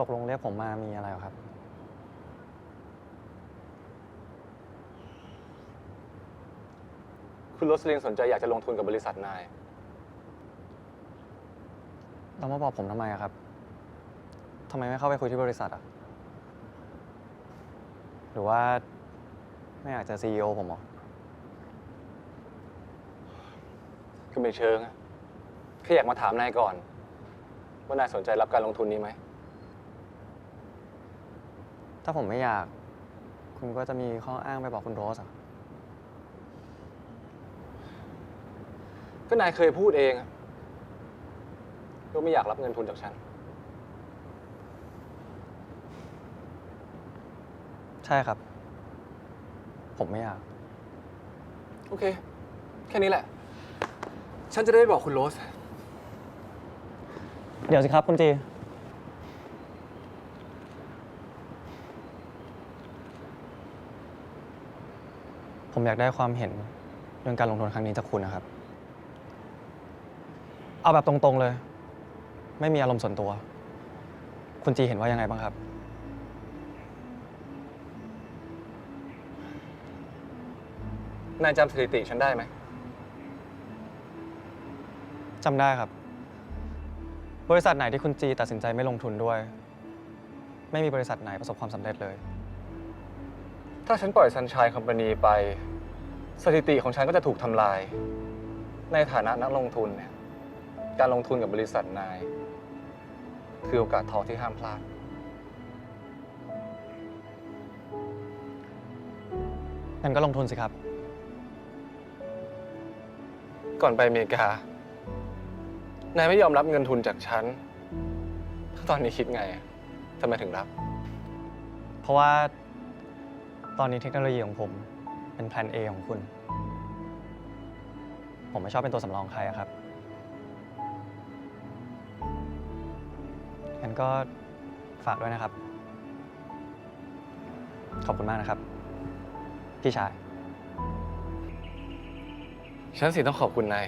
ตกลงเรียกผมมามีอะไรเหรอครับ คุณโรสลินสนใจอยากจะลงทุนกับบริษัทนายเรามาบอกผมทำไมอะครับทำไมไม่เข้าไปคุยที่บริษัทอะหรือว่า ไม่อยากเจอซีอผมเหรอก็ไม่เชิงอะแค่อยากมาถามนายก่อน ว่านายสนใจรับการลงทุนนี้ไหม ถ้าผมไม่อยาก คุณก็จะมีข้ออ้างไปบอกคุณโรสอะก็นายเคยพูดเองอะว่าไม่อยากรับเงินทุนจากฉัน ใช่ครับ ผมไม่อยาก โอเค แค่นี้แหละ ฉันจะได้บอกคุณโรส เดี๋ยวสิครับคุณจี ผมอยากได้ความเห็นเรื่องการลงทุนครั้งนี้จากคุณนะครับ เอาแบบตรงๆเลย ไม่มีอารมณ์ส่วนตัว คุณจีเห็นว่ายังไงบ้างครับ นายจำสถิติฉันได้ไหม จำได้ครับ บริษัทไหนที่คุณจีตัดสินใจไม่ลงทุนด้วย ไม่มีบริษัทไหนประสบความสำเร็จเลย ถ้าฉันปล่อยซันช i ยคอมพานีไป สถิติของฉันก็จะถูกทำลาย ในฐานะนักลงทุนเนี่ยการลงทุนกับบริษัทนาย คือโอกาสทองที่ห้ามพลาด งั้นก็ลงทุนสิครับ ก่อนไปอเมริกา นายไม่ยอมรับเงินทุนจากฉัน ตอนนี้คิดไงอะทำไมถึงรับ เพราะว่า ตอนนี้เทคโนโลยีของผมเป็นแพลน A ของคุณ ผมไม่ชอบเป็นตัวสำรองใครอะครับ งั้นก็ฝากด้วยนะครับ ขอบคุณมากนะครับ พี่ชาย ฉันสิต้องขอบคุณนาย